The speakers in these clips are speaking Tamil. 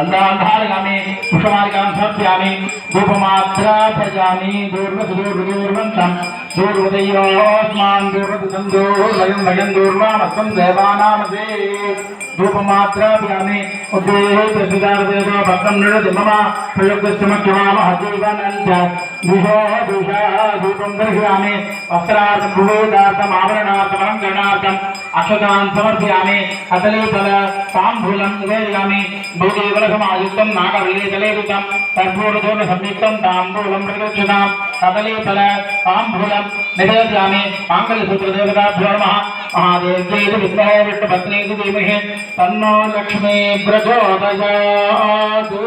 గంధాంధారగామి పుష్పమాలికాం సమర్పయామి ధూపమాత్ర ప్రజామి దూర్వసు దూర్వదూర్వంతం దూర్వదయోస్మాన్ దూర్వదుతం దూర్వయం వయం దూర్వామస్వం దేవానామసే ధూపమాత్ర ప్రజామి ఉద్వేహే ప్రసిదారదేవో భక్తం నృణతి మమ ప్రయోగస్తమక్యమామ హజీవనంత దిశో దిశ ధూపం దర్శయామి వస్త్రార్థం భువేదార్థం ఆభరణార్థం అలంకరణార్థం அக்ஷதாம் சமர்ப்பியாமி கதலே பல தாம்பூலம் நிவேதயாமி பூதேவலகமாயுக்தம் நாகவிலேதலேதுதம் கற்பூரதோன சம்யுக்தம் தாம்பூலம் பிரதோட்சிதாம் கதலே பல தாம்பூலம் நிவேதயாமி மாங்கல்ய சூத்திர தேவதாபியோ நம மகாதேவ்யேது வித்மஹே விட்டு பத்னேது தீமஹே தன்னோ லக்ஷ்மி பிரச்சோதயாது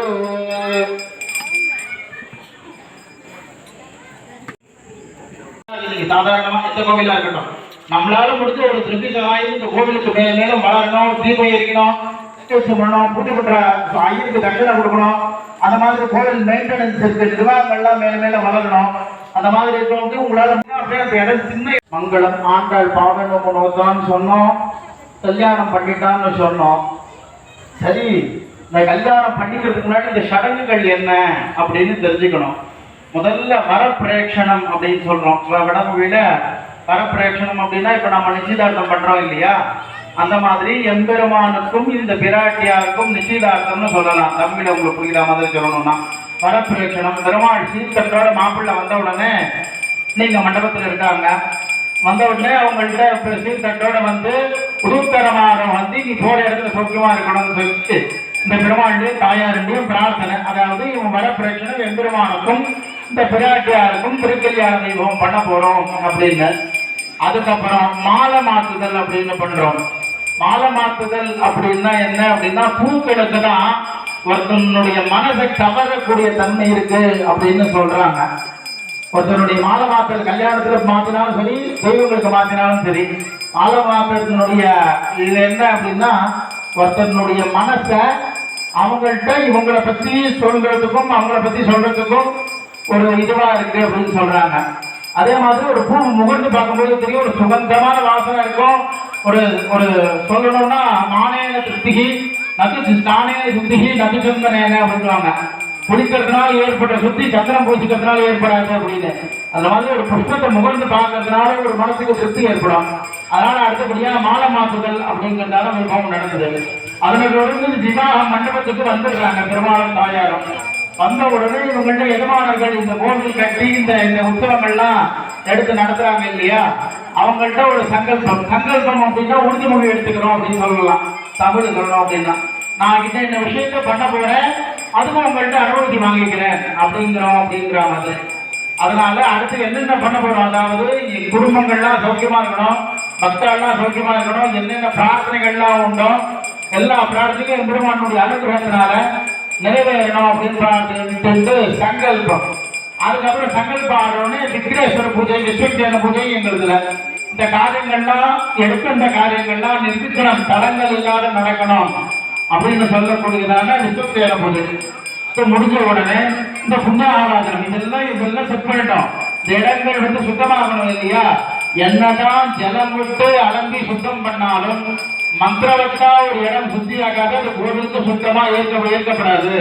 சாதாரணமா எந்த கோவிலா இருக்கட்டும் நம்மளால முடிஞ்ச ஒரு திருப்பி சகாயம் இந்த கோவிலுக்கு மேலும் வளரணும் தீபம் எரிக்கணும் பண்ணணும் பூஜை பண்ற ஐயருக்கு தண்டனை கொடுக்கணும். அந்த மாதிரி கோவில் மெயின்டெனன்ஸ் இருக்கு நிர்வாகங்கள்லாம் மேல மேல வளரணும். அந்த மாதிரி இருக்கிறவங்க உங்களால அப்படியே அந்த இடம் சின்ன மங்களம் ஆண்டாள் பாவனம் நோத்தான்னு சொன்னோம். கல்யாணம் பண்ணிட்டான்னு சொன்னோம். சரி இந்த கல்யாணம் பண்ணிக்கிறதுக்கு முன்னாடி இந்த சடங்குகள் என்ன அப்படின்னு தெரிஞ்சுக்கணும். முதல்ல வரப்பிரேட்சணம் அப்படின்னு சொல்றோம். வடமொழியில வரப்பிரேட்சணம் அப்படின்னா இப்போ நம்ம நிச்சயதார்த்தம் பண்ணுறோம் இல்லையா? அந்த மாதிரி எம்பெருமானுக்கும் இந்த பிராட்டியாருக்கும் நிச்சயதார்த்தம்னு சொல்லலாம். தமிழ்ல உங்களுக்கு புரியுற மாதிரி சொல்லணும்னா? வரப்பிரேட்சணம் பெருமாள் சீர்கட்டோட மாப்பிள்ளை வந்த உடனே நீங்கள் மண்டபத்தில் இருக்காங்க. வந்த உடனே அவங்கள்ட்ட இப்போ சீர்தட்டோட வந்து உருத்தரமாக வந்து நீ போகிற இடத்துல சௌக்கியமா இருக்கணும்னு சொல்லிட்டு இந்த பெருமாளுடைய தாயாருடையும் பிரார்த்தனை. அதாவது இவன் வர பிரச்சனை எம்பெருமானுக்கும் இந்த பிராட்டியாருக்கும் திருக்கல்யாண தெய்வம் பண்ண போறோம் அப்படின்னு. அதுக்கப்புறம் மாலை மாத்துதல் அப்படின்னு பண்றோம்? மாலை மாத்துதல் அப்படின்னா என்ன அப்படின்னா பூக்களுக்கு தான் ஒருத்தனுடைய மனதை கவரக்கூடிய தன்மை இருக்கு அப்படின்னு சொல்றாங்க. ஒருத்தனுடைய மாலை மாத்தல் கல்யாணத்துல மாத்தினாலும் சரி தெய்வங்களுக்கு மாத்தினாலும் சரி மாலை மாத்தத்தினுடைய இது என்ன அப்படின்னா ஒருத்தனுடைய மனசை அவங்கள்ட்ட இவங்கள பத்தி சொல்றதுக்கும் அவங்கள பத்தி சொல்றதுக்கும் ஒரு இதுவா இருக்கு அப்படின்னு சொல்றாங்க. அதே மாதிரி ஒரு பூ முகர்ந்து பார்க்கும்போது தெரியும் ஒரு சுகந்தமான வாசனை இருக்கும். ஒரு ஒரு சொல்லணும்னா மானேன திருப்திகி நத்து நானே சுத்திகி நத்து சந்தனேன அப்படின்வாங்க குளிக்கிறதுனால ஏற்பட்ட சுத்தி சந்திரம் பூசிக்கிறதுனால ஏற்படாது அப்படின்னு. அந்த மாதிரி ஒரு புஷ்பத்தை முகர்ந்து பார்க்கறதுனால ஒரு மனசுக்கு திருப்தி ஏற்படும். அதனால அடுத்தபடியாக மாலை மாத்துதல் அப்படிங்கிறதால விருப்பம் நடந்தது. அதனை தொடர்ந்து விவாக மண்டபத்துக்கு வந்துடுறாங்க பெருமாளும் தாயாரும். வந்த உடனே இவங்கள்ட்ட எஜமானர்கள் இந்த கோவில் கட்டி இந்த இந்த உற்சவங்கள்லாம் எடுத்து நடத்துறாங்க இல்லையா? அவங்கள்ட்ட ஒரு சங்கல்பம். சங்கல்பம் அப்படின்னா உறுதிமொழி எடுத்துக்கிறோம் அப்படின்னு சொல்லலாம். தமிழ் சொல்லணும் அப்படின்னா. நான் கிட்ட இந்த விஷயத்த பண்ண போறேன். அதுவும் உங்கள்ட்ட அனுமதி வாங்கிக்கிறேன். அப்படிங்கிறோம் அப்படிங்கிற மாதிரி. அதனால அடுத்து என்னென்ன பண்ண போறோம்? அதாவது என் குடும்பங்கள்லாம் சௌக்கியமா இருக்கணும். பக்தர்கள்லாம் சௌக்கியமா இருக்கணும். என்னென்ன பிரார்த்தனைகள்லாம் உண்டோ? எல்லா பிரார்த்தனையும் பெருமானுடைய அனுகிரகத்தினால நிறைவேறணும் அப்படின்னு பிரார்த்திட்டு சங்கல்பம். அதுக்கப்புறம் சங்கல்பம் ஆடுறோடனே விக்னேஸ்வர பூஜை விஸ்வஜன பூஜை எங்களுதுல. இந்த காரியங்கள்லாம் எடுக்கின்ற காரியங்கள்லாம் நிர்விக்கணும் தடங்கள் இல்லாத நடக்கணும் அப்படின்னு சொல்லக்கூடியதான விஸ்வஜன பூஜை. இப்போ முடிஞ்ச உடனே இந்த புண்ணியாராதனம் இதெல்லாம் இதெல்லாம் செட் பண்ணிட்டோம். இந்த இடங்கள் வந்து சுத்தமாகணும் இல்லையா? என்னதான் ஜலம் விட்டு அலம்பி சுத்தம் பண்ணாலும் மந்திரவத்தா ஒரு இடம் சுத்தியாகாத அந்த கோவிலுக்கு சுத்தமா ஏற்க ஏற்கப்படாது.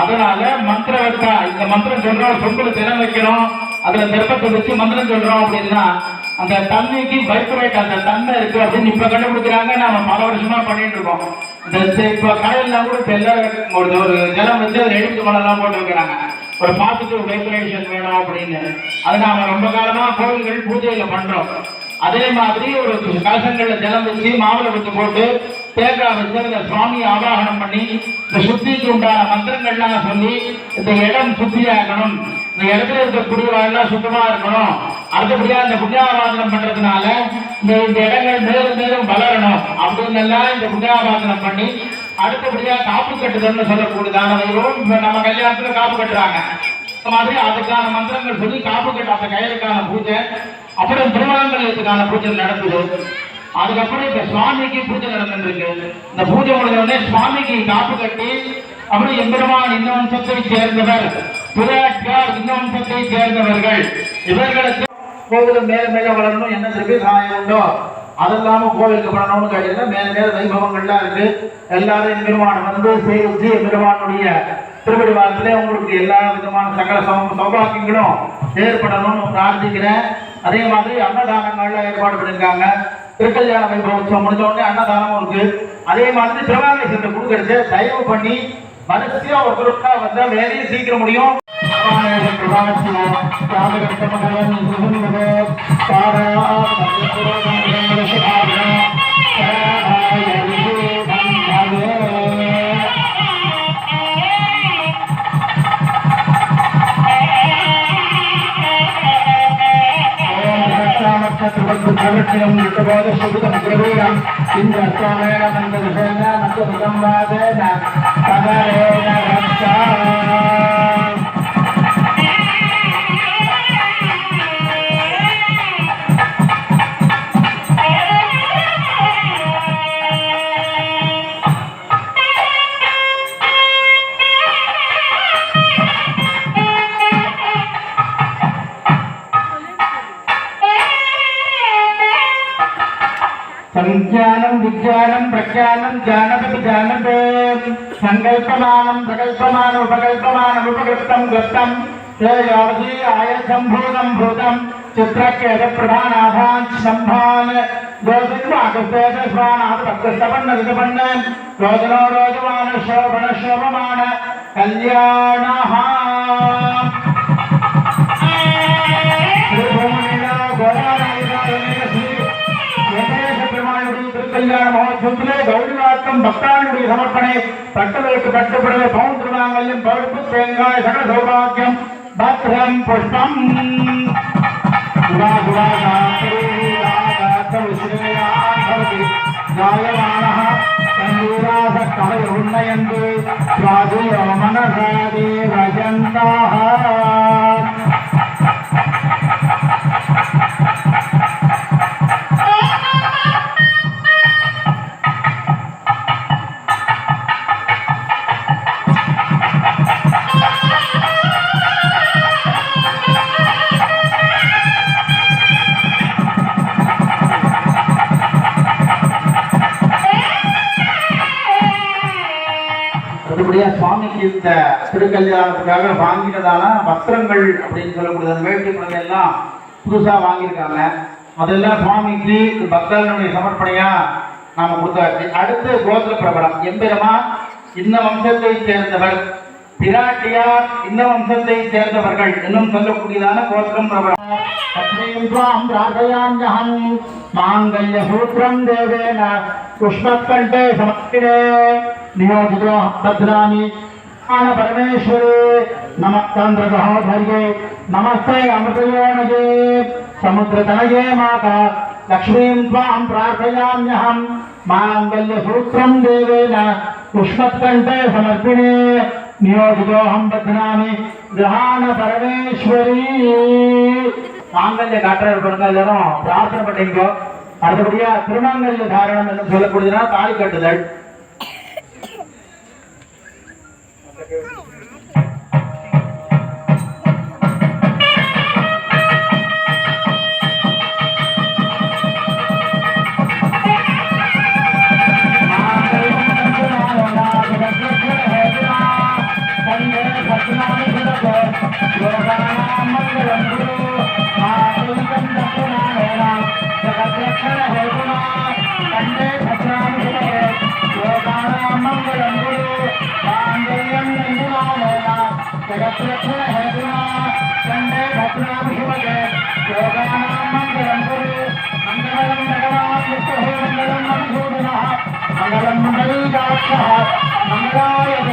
அதனால மந்திரவத்தா இந்த மந்திரம் சொல்றோம் சொம்புல தினம் வைக்கணும் அதுல தெப்பத்தை வச்சு மந்திரம் சொல்றோம் அப்படின்னா அந்த தண்ணிக்கு வைப்ரேட் அந்த தன்மை இருக்கு அப்படின்னு இப்ப கண்டுபிடிக்கிறாங்க நாம பல வருஷமா பண்ணிட்டு இருக்கோம். இந்த இப்ப கடையில கூட இப்ப எல்லாரும் ஒரு ஒரு ஜலம் வச்சு அதை எடுத்து மணலாம் போட்டு வைக்கிறாங்க ஒரு பாசிட்டிவ் வைப்ரேஷன் வேணும் அப்படின்னு. அது நாம ரொம்ப காலமா கோவில்கள் பூஜையில பண்றோம். அதே மாதிரி ஒரு கலசங்கள்ல ஜலம் வச்சு மாவுளை வச்சு போட்டு தேங்காய் வச்சு அந்த சுவாமியை ஆவாகனம் பண்ணி இந்த சுத்திக்கு உண்டான மந்திரங்கள்லாம் சொல்லி இந்த இடம் சுத்தியாகணும். இந்த இடத்துல இருக்கக்கூடியவெல்லாம் சுத்தமா இருக்கணும். அடுத்தபடியா இந்த புண்ணியாவாதனம் பண்றதுனால இந்த இந்த இடங்கள் மேலும் மேலும் வளரணும். அப்படின்னு எல்லாம் இந்த புண்ணியாவாதனம் பண்ணி அடுத்தபடியா காப்பு கட்டுதல்னு சொல்லக்கூடியதான இப்ப நம்ம கல்யாணத்துல காப்பு கட்டுறாங்க. மாதிரி அதுக்கான மந்திரங்கள் சொல்லி காப்பு கட்ட அந்த கயிறுக்கான பூஜை அப்புறம் திருமணங்களுக்கான பூஜை நடக்குது. அதுக்கப்புறம் இப்ப சுவாமிக்கு பூஜை நடந்துருக்கு இந்த பூஜை முடிஞ்ச உடனே சுவாமிக்கு காப்பு கட்டி அப்புறம் எம்பெருமான் இந்த வம்சத்தை சேர்ந்தவர் பிராட்டியார் இந்த வம்சத்தை சேர்ந்தவர்கள். இவர்களுக்கு கோவிலும் மேல மேல வளரணும். என்ன திருப்பி சாயம் உண்டோ? அது இல்லாம கோவிலுக்கு பண்ணணும்னு கேட்டீங்கன்னா மேல மேல வைபவங்கள்லாம் இருக்கு. எல்லாரும் எம்பெருமான் வந்து சேவிச்சு எம்பெருமானுடைய திருப்படி வாரத்திலே உங்களுக்கு எல்லா விதமான சகல சௌ- சௌபாக்கியங்களும் ஏற்படணும்னு பிரார்த்திக்கிறேன். அதே மாதிரி அன்னதானங்கள்ல ஏற்பாடு பண்ணியிருக்காங்க திருக்கல்யாண வைபவம் முடிஞ்ச உடனே அன்னதானமும் இருக்கு அதே மாதிரி சிவகாங்கை கொடுக்கறது தயவு பண்ணி வரிசையா ஒரு குரூப்பா வந்தா வேலையும் சீக்கிரம் முடியும் இந்திர పరిజ్ఞానం విజ్ఞానం ప్రజ్ఞానం జానపతి జానపే సంకల్పమానం ప్రకల్పమానం ఉపకల్పమానం ఉపకృప్తం గుప్తం యోగి ఆయసంభూతం భూతం చిత్రకేద ప్రధానాభాన్ స్తంభాన్ యోజను ఆకృతేజ స్వానాథ భక్తస్తపన్న విధపన్న రోజులో రోజు మాన శోభన శోభమాన కళ్యాణ கௌரிவாக்கம் பக்தானுடைய சமர்ப்பணை பட்டதற்கு பட்டுப்படவே பவுன் பருப்பு தேங்காய் சகல சௌபாகியம் பத்ரம் புஷ்பம். சுரா சுரா ஜாயமானः கலை மனசாதி வஜந்தாः சுவாமிக்கு இந்த திருக்கல்யாணத்துக்காக வாங்கினதான வஸ்திரங்கள் அப்படின்னு சொல்லக்கூடிய அந்த வேட்டி குழந்தை எல்லாம் புதுசா வாங்கியிருக்காங்க. அதெல்லாம் சுவாமிக்கு பக்தர்களுடைய சமர்ப்பணையா நாம கொடுத்தாச்சு. அடுத்து கோத்திர பிரபலம். எம்பெருமா இந்த வம்சத்தை சேர்ந்தவர். பிராட்டியார் இந்த வம்சத்தை சேர்ந்தவர்கள் இன்னும் சொல்லக்கூடியதான கோத்திரம் பிரபலம். மாங்கல்ய சூத்திரம் தேவேன. புஷ்பக்கண்டே சமர்ப்பினே నియోజితులు బద్రామి ఆన పరమేశ్వరి నమస్తంద్రహాధర్యే నమస్తే అమృతయోనయే సముద్రతనయే మాత లక్ష్మీం త్వాం ప్రార్థయామ్యహం మాంగల్యసూత్రం దేవేన ఉష్మత్కంఠే సమర్పిణే నియోజితోహం బధ్నామి గ్రహాణ పరమేశ్వరీ மாங்கல்ய காற்றார் பிறந்தாலும் பிரார்த்தனை பண்ணீங்க அடுத்தபடியா திருமாங்கல்ய தாரணம் என்று சொல்லக்கூடியதுனா தாலி கட்டுதல் जगत्रक्षण हरिगुणा चण्डे भद्रां शिवजे योगानां मङ्गलं गुरु मङ्गलं मङ्गलां विष्णुः मङ्गलं मधुसूदनः मङ्गलं मङ्गलीदाक्षः मङ्गलाय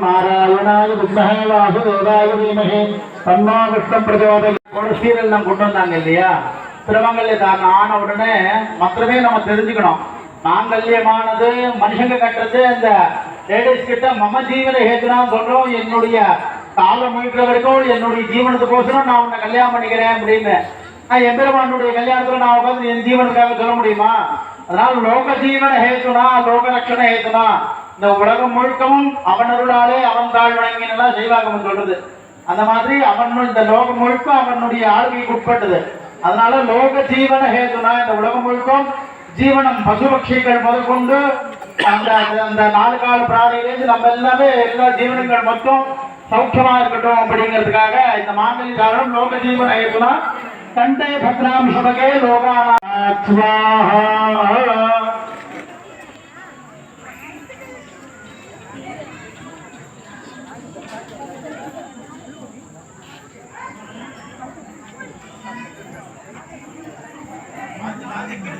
வித்மஹே வாசுதேவாய தீமஹி. தன்னோ விஷ்ணு பிரச்சோதயாத் ஒரு சீரியல் நம்ம கொண்டு வந்தாங்க இல்லையா? திருமங்கல்ய தாரணம் ஆன உடனே மற்றமே நம்ம தெரிஞ்சுக்கணும். மாங்கல்யமானது மனுஷங்க கட்டுறது அந்த லேடிஸ் கிட்ட மம ஜீவன ஹேத்துனா சொல்றோம். என்னுடைய காலம் முழுக்கிற வரைக்கும் என்னுடைய ஜீவனத்துக்கோசரம் நான் உன்னை கல்யாணம் பண்ணிக்கிறேன் அப்படின்னு. நான் எம்பெருமானுடைய கல்யாணத்துல நான் உட்காந்து என் ஜீவனுக்காக சொல்ல முடியுமா? அதனால லோக ஜீவன ஹேத்துனா லோக லட்சண ஹேத்துனா. இந்த உலகம் முழுக்கவும் அவன் அருளாலே அவன் தாழ் வழங்கினெல்லாம் செய்வாகவும் சொல்றது. அந்த மாதிரி அவன் இந்த லோகம் முழுக்க அவனுடைய ஆளுகைக்கு உட்பட்டது. அதனால லோக ஜீவன ஹேதுனா இந்த உலகம் முழுக்கும் ஜீவனம் பசுபக்ஷிகள் முதற்கொண்டு அந்த அந்த நாலு கால பிராணியிலேருந்து நம்ம எல்லாமே எல்லா ஜீவனங்கள் மொத்தம் சௌக்கியமா இருக்கட்டும் அப்படிங்கிறதுக்காக இந்த மாங்கலி காரணம் லோக ஜீவன ஹேதுனா கண்டே பத்ராம் சுபகே லோகானா